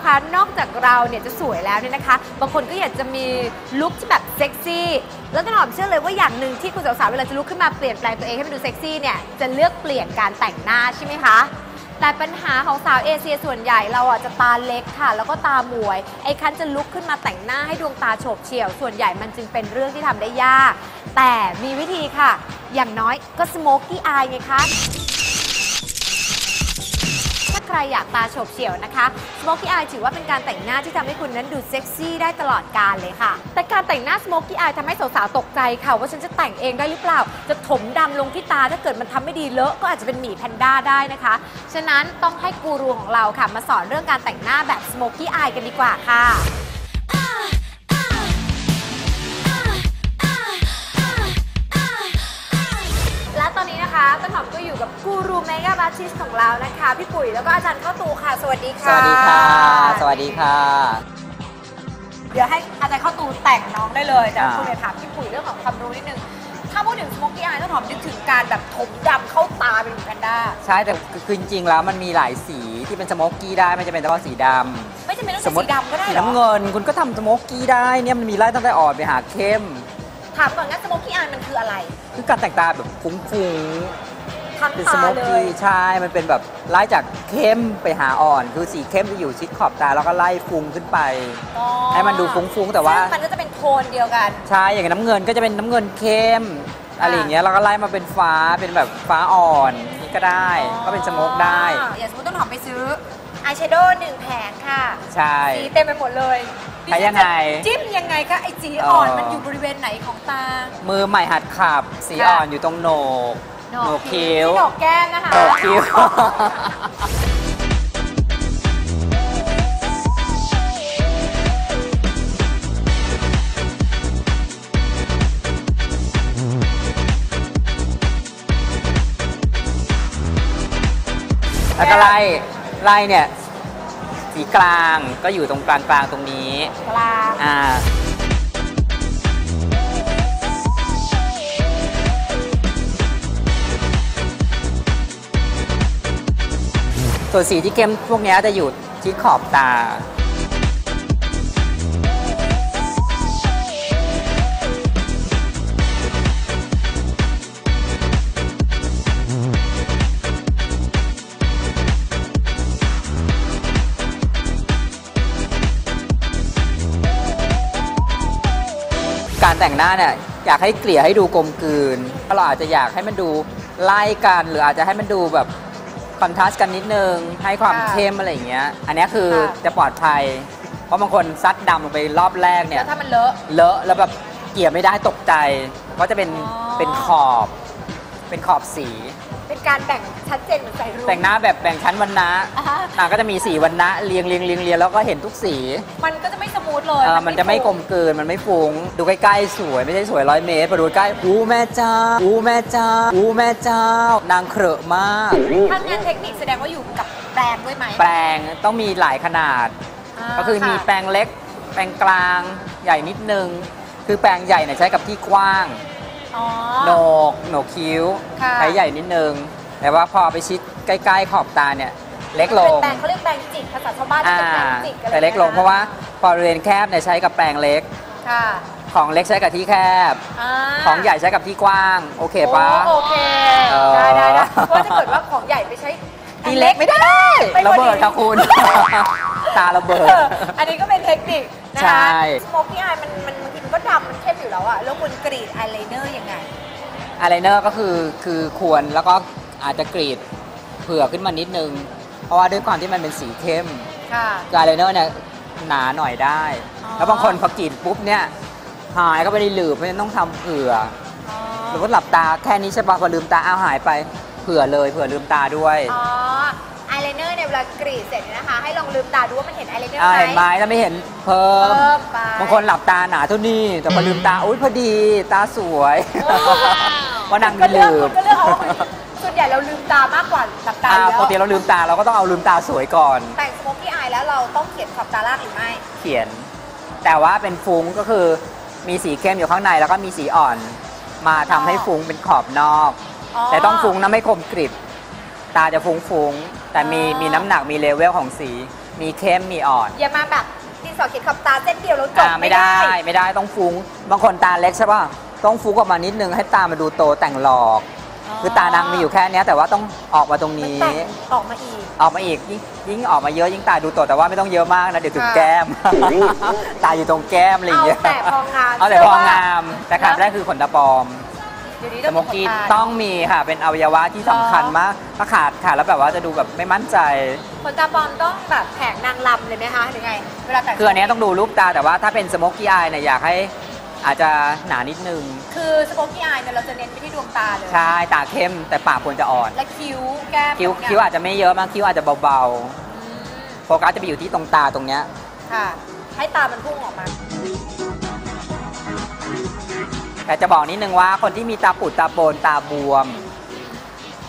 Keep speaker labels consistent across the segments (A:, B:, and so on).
A: ๆค่ะ นอกจากเราเนี่ยจะสวยแล้วเนี่ยนะคะ บางคนก็อยากจะมีลุคที่แบบเซ็กซี่ แล้วต้นหอมเชื่อเลยว่าอย่างหนึ่งที่คุณสาวๆเวลาจะลุกขึ้นมาเปลี่ยนแปลงตัวเองให้มันดูเซ็กซี่เนี่ย จะเลือกเปลี่ยนการแต่งหน้าใช่ไหมคะ แต่ปัญหาของสาวเอเชียส่วนใหญ่เราอะจะตาเล็กค่ะ แล้วก็ตาหมวย ไอ้คันจะลุกขึ้นมาแต่งหน้าให้ดวงตาโฉบเฉี่ยว ส่วนใหญ่มันจึงเป็นเรื่องที่ทำได้ยาก แต่มีวิธีค่ะ อย่างน้อยก็สโมกกี้อายไงคะ รอยากตาโฉบเฉี่ยวนะคะ Smoky Eye ถือว่าเป็นการแต่งหน้าที่ทำให้คุณนั้นดูเซ็กซี่ได้ตลอดกาลเลยค่ะ แต่การแต่งหน้า Smoky Eye ทำให้สาวๆตกใจค่ะ ว่าฉันจะแต่งเองได้หรือเปล่า จะถมดำลงที่ตาถ้าเกิดมันทำไม่ดีเลอะก็อาจจะเป็นหมีแพนด้าได้นะคะ ฉะนั้นต้องให้กูรูของเราค่ะมาสอนเรื่องการแต่งหน้าแบบ Smoky Eye กันดีกว่าค่ะ ก็อยู่กับกูรูเมกาบัตชิสของเรานะคะ พี่ปุ๋ยแล้วก็อาจารย์เข้าตูค่ะ สวัสดี
B: ส
A: ค่ะ
B: วัสดีค่ะ สวัสดีค่ะ
A: เดี๋ยวให้อาจารย์เข้าตูแต่งน้องได้เลยแต่
B: อ่า
A: คุณเนี่ยถามพี่ปุ๋ยเรื่องของความรู้นิดนึง ถ้าพูดถึงสโมกกี้อายต้นหอมนึกถึงการแบบถมดำเข้าตาเป็นเหมือนแพนด้า
B: ใช่แต่คือจริงๆแล้วมันมีหลายสีที่เป็นสโมกกี้ได้ไม่จำเป็นต้องสีดำ
A: ไม่จำเป็นต้องเป็นสีดำก็ได้
B: สี
A: เหรอ
B: น้ำเงิน คุณก็ทำสโมกกี้ได้เนี่ยมันมีไล่ตั้งแต่อ่อนไปหาเข้ม
A: ถามก่อนงั้นสโมกกี้อายมันคืออะไร
B: คือการแต่งตาแบบฟุ้ง
A: ทั้ง
B: ๆเป็น
A: ตา
B: สโมก
A: เล
B: กี้
A: ย
B: ใช่ มันเป็นแบบไล่จากเข้มไปหาอ่อน คือสีเข้มจะอยู่ชิดขอบตาแล้วก็ไล่ฟุ้งขึ้นไป
A: อ๋อ
B: ให้มันดูฟุ้งๆแต่ว่า
A: ซึ่งมันก็จะเป็นโทนเดียวกัน
B: ใช่ อย่างน้ำเงินก็จะเป็นน้ำเงินเข้มอะไรอย่างเงี้ย แล้วก็ไล่มาเป็นฟ้า เป็นแบบฟ้าอ่อนนี่ก็ได้ ก็เป็นสโมกได้
A: อ๋ออย่างสมมติต้นหอมไปซื้ออายแชโดว์หนึ่งแผงค่ะ
B: ใช่
A: สีเต็มไปหมดเลย
B: ใช้ยังไง
A: ดิฉันจะจิ้มยังไงคะไอสีอ่อน
B: เออ
A: มันอยู่บริเวณไหนของตา
B: มือใหม่หัดขับ สี
A: ค่ะ
B: อ่อนอยู่ตรงโหนก โหนกคิ้ว
A: ที่โหนกแก้มนะคะ
B: โหนกคิ้วแล้วก็ไล่ไล่เนี่ย สีกลางก็อยู่ตรงกลางกลางๆตรงนี้
A: กลาง
B: อ่า ส่วนสีที่เข้มพวกนี้จะอยู่ที่ขอบตา การแต่งหน้าเนี่ยอยากให้เกลี่ยให้ดูกลมกลืนเราอาจจะอยากให้มันดูไล่กัน หรืออาจจะให้มันดูแบบ คอนทราสต์กันนิดนึง ให้ความ
A: ค่ะ
B: เข้มอะไรอย่างเงี้ย อันเนี้ยคือ
A: ค่ะ
B: จะปลอดภัย เพราะบางคนซัดดำลงไปรอบแรกเนี่
A: แล้
B: ยว
A: ถ้ามันเลอะ
B: เลอะแล้วแบบเกลี่ยไม่ได้ตกใจ ก็จะเป็น
A: อ๋อ
B: เป็นขอบ เป็นขอบสี
A: เป็นการแบ่งชัดเจนเหมือนใส่รูป
B: แต่งหน้าแบบแบ่งชั้นวันนะ
A: อ่าฮะ
B: นางก็จะมีสีวันนะเรียงเรียงเรียงเรียงแล้วก็เห็นทุกสี
A: มันก็จะไม่สมูทเลย
B: เออมันจะไม่กลมกลืนมันไม่ฟุ้งดูใกล้ๆสวยไม่ใช่สวยร้อยเมตรพอดูใกล้อู้แม่เจ้าอู้แม่เจ้าอู้แม่เจ้า นางเครอะมาก
A: ถ้างานเทคนิคแสดงว่าอยู่กับแปรงด้วยไหม
B: แปรงต้องมีหลายขนาดาก็คือมีะแปรงเล็ก แปรงกลางใหญ่นิดนึง คือแปรงใหญ่เนี่ยใช้กับที่กว้าง
A: อ๋อ
B: โหนกโหนกคิ้ว
A: ค่ะ
B: ใช้ใหญ่นิดนึง แต่ว่าพอไปชิดใกล้ๆขอบตาเนี่ย เล็กลง
A: เป็นแปรงเขาเรียกแปรงจิกภาษาชาวบ้านจะ
B: อ่า
A: เป็นแปรงจิกอะไร
B: แต่เล็กลงเพราะว่าพอบริเวณแคบเนี่ยใช้กับแปรงเล็ก
A: ค่ะ
B: ของเล็กใช้กับที่แคบาของใหญ่ใช้กับที่กว้าง โอเคปะ
A: โอเค
B: เออ
A: ได้ได้ได้เพราะถ้าเกิดว่าของใหญ่ไปใช้
B: ที่เล็กไม่ได้
A: ไม่พอดี
B: ระเบิดค่ะคุณ ตาระเบิด
A: เอออันนี้ก็เป็นเทคนิค นะ
B: ใช่
A: คะสโมกี้อายมันมันบางทีมันก็ดำมันเข้มอยู่แล้วอะแล้วคุณกรีดอายไลเนอร์ยังไง
B: อายไลเนอร์ก็คือคือควรแล้วก็อาจจะกรีดเผื่อขึ้นมานิดนึง เพราะว่าด้วยความที่มันเป็นสีเข้ม
A: ค่ะ
B: คืออายไลเนอร์เนี่ยหนาหน่อยได้
A: อ๋อ
B: แล้วบางคนพอกรีดปุ๊บเนี่ยหายก็ไปในหลืบเพราะฉะนั้นต้องทำเผื่อ
A: อ๋อ
B: หรือว่าหลับตาแค่นี้ใช่ปะพอลืมตาอ้าวหายไปเผื่อเลยเผื่อลืมตาด้วย
A: อ๋ออายไล เนอร์เนี่ยเวลากรีดเสร็จเนี่ยนะคะ ให้ลองลืมตาดูว่ามันเห็นอายไลเนอร์
B: อ่า
A: ไหม
B: เห็นไหมถ้าไม่เห็นเพิ่ม
A: เพิ่มไป
B: บางคนหลับตาหนาเท่านี้ แต่พอลืมตา อุ้ยพอดีตาสวย
A: ว้าว
B: เพราะนาง
A: ก็
B: มี
A: เลือก
B: ลืม
A: ก็เลือกเอาส่วนใหญ่เราลืมตามากกว่าหลับตา
B: อ่า
A: อยู่
B: ปกติ
A: แล้ว
B: เราลืมตาเราก็ต้องเอาลืมตาสวยก่อน
A: แต่งสโมกี้อายแล้วเราต้องเขียนขอบตาล่างหรือไม่
B: เขียน แต่ว่าเป็นฟุ้งก็คือมีสีเข้มอยู่ข้างในแล้วก็มีสีอ่อน มาทำให้ฟุ้งเป็นขอบนอก
A: อ๋อ
B: แต่ต้องฟุ้งนะไม่คมกริบ ตาจะฟุ้งฟุ้งๆ แต่มี
A: อ๋อ
B: มีน้ำหนักมีเลเวลของสี มีเข้มมีอ่อน
A: อย่ามาแบบดินสอเขียนขอบตาเส้นเดียวแล้วจบ
B: อ่าไม่ได้ไม่ได้ต้องฟุ้ง บางคนตาเล็กใช่ป่ะต้องฟุ้งออกมานิดนึงให้ตามาดูโตแต่งหลอก คือตานางมีอยู่แค่เนี้ยแต่ว่าต้องออกมาตรง
A: มัน
B: นี้
A: แต่งออกมาอีก
B: ออกมาอีกยิ่งยิ่งออกมาเยอะยิ่งตาดูโตแต่ว่าไม่ต้องเยอะมากนะเดี๋ยวถึง
A: ค่ะ
B: แก้ม ตาอยู่ตรงแก้มอะไรอย่าง
A: เอา
B: เงี้ย
A: แต่พองาม
B: เอาแต่พองาม
A: เชื่อว่า
B: แต่ขาดไม่ได้คือขนตาปลอม
A: เดี๋ยวนี้
B: ส
A: ต้อง
B: โม
A: มี
B: กกี้
A: ขนตา
B: ต้องมีค่ะ เป็นอวัยวะที่สำคัญมาก ถ้าขาดขาดแล้วแบบว่าจะดูแบบไม่มั่นใจ
A: ขนตาปลอมต้องแบบแผงนางลำเลยไหมคะหรือไง เวลาแต่ง
B: คืออันเนี้ยต้องดูรูปตาแต่ว่าถ้าเป็นสโมกกี้อายเนี่ยอยากให้อาจจะหนานิดนึง
A: คือสโปกี้อายเนี่ยเราจะเน้นไปที่ดวงตาเลย
B: ใช่ ตาเข้มแต่ปากควรจะอ่อน
A: และคิ้วแก้ม
B: คิ้ว
A: เนี่ย
B: คิ้วอาจจะไม่เยอะมากคิ้วอาจจะเบา
A: อืม
B: ๆ โฟกัสจะไปอยู่ที่ตรงตาตรงเนี้ย
A: ค่ะ ให้ตามันพุ่งออกมา
B: แต่จะบอกนิดนึงว่าคนที่มีตาปุดตาโปนตาบวม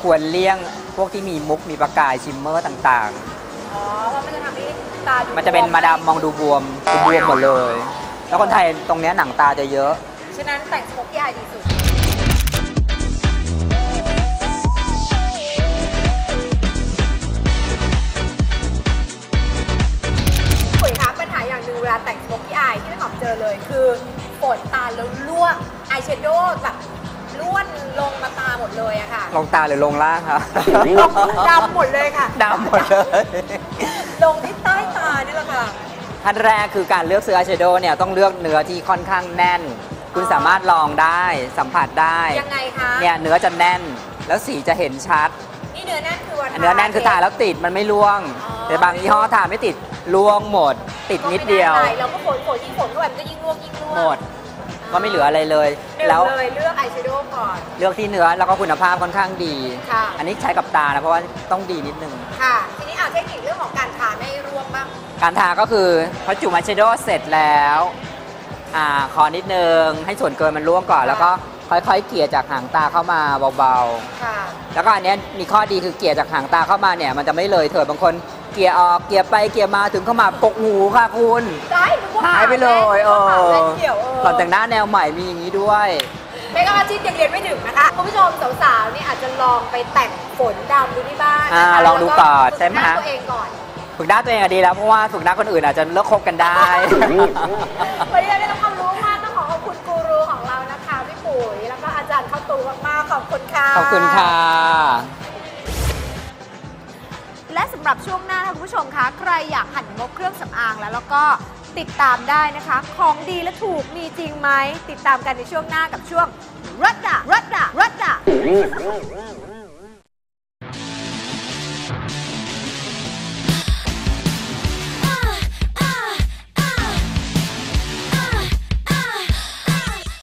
B: ควรเลี่ยงพวกที่มีมุกมีประกายชิมเมอร์ต่าง
A: อ๋อเพราะมันจะทำให้ตาดู
B: ๆ มันจะเป็นมาดามมองดูบวมดูบวมหมดเลย แล้วคนไทยตรงเนี้ยหนังตาจะเยอะ
A: ฉะนั้นแต่งสโปกี้อายดีสุดปุ๋ยคะปัญหาอย่างหนึ่งเวลาแต่งสโมกกี้อายที่ไม่หอมเจอเลยคือฝนตาแล้วล่วง อายแชโดว์แบบล้วนลงมาตาหมดเลยอะค่ะ
B: ลงตาหรือลงล่างคะ
A: ดำหมดเลยค่ะ
B: ดำหมดเลย
A: ลงที่ใต้ตานี่แหละค่ะ
B: ขั้นแรกคือการเลือกซื้ออายแชโดว์เนี่ยต้องเลือกเนื้อที่ค่อนข้างแน่น คุณสามารถลองได้สัมผัสได้
A: ยังไงคะ
B: เนี่ยเนื้อจะแน่น แล้วสีจะเห็นชัด
A: นี่เนื้อแน่นคือวัน
B: เนื้อแน่นคือทาแล้วติดมันไม่ร่วง
A: อ๋อ
B: แต่บางยี่ห้อทาไม่ติดร่วงหมด ติดนิดเดียว
A: ก็ไม่ไอะไรเราก็ฝนฝนยิ่งฝนเข้าไปมันก็ยิ่งร่วงยิ่งร่วง
B: หมด ก็ไม่เหลืออะไรเลย
A: หนึ่ง
B: แล้ว
A: เลยเลือกอายแชโดว์ก่อน
B: เลือกที่เนื้อแล้วก็คุณภาพค่อนข้างดี
A: ค่ะ
B: อันนี้ใช้กับตานะเพราะว่าต้องดีนิดนึง
A: ค่ะ ทีนี้เอาเทคนิคเรื่องของการทาไม่ร่วงบ้าง
B: การทาก็คือพอจุ่มอายแชโดว์เสร็จแล้วอ่าคอนิดนึง ให้ส่วนเกินมันร่วงก่อน
A: ค่ะ
B: แล้วก็ค่อยๆ เกลี่ยจากหางตาเข้ามาเบา
A: ค่ะ
B: ๆ แล้วก็อันเนี้ยมีข้อดีคือเกลี่ยจากหางตาเข้ามาเนี่ย มันจะไม่เลยเถิดบางคนเกลี่ยออกเกลี่ยไปเกลี่ยมาถึงเข้ามากกหูค่ะคุณ
A: ได้นึกว่า
B: หายไปเลยเอ
A: หา
B: อ
A: แว่นเกี่ยวเออ
B: ก่อนแต่งหน้าแนวใหม่มีอย่างนี้ด้วย
A: ไม่ก็อาชีพยังเรียนไม่ถึงนะคะคุณผู้ชมสาวๆนี่อาจจะลองไปแต่งฝนดำดูที่บ้านนะคะ
B: อ่าลองดูก่อน
A: แล้ว
B: ใช่ไหม
A: ฝึกน้าตัวเองก่อน
B: ฝึกหน้าตัวเองอะดีแล้วเพราะว่าฝึกหน้าคนอื่นอาจจะเลิกคบกันได้
A: วันนี้เราได้รับความรู้มากต้องขอขอบคุณกูรูของเรานะคะพี่ปุ๋ยแล้วก็อาจารย์เข้าตูมากๆขอบคุณค่ะ
B: ขอบคุณค่ะ
A: และสำหรับช่วงหน้าค่ะคุณผู้ชมคะ ใครอยากหั่นงบเครื่องสำอางแล้วแล้วก็ ติดตามได้นะคะ ของดีและถูกมีจริงไหม ติดตามกันในช่วงหน้ากับช่วงรัตดารัตดารัตดา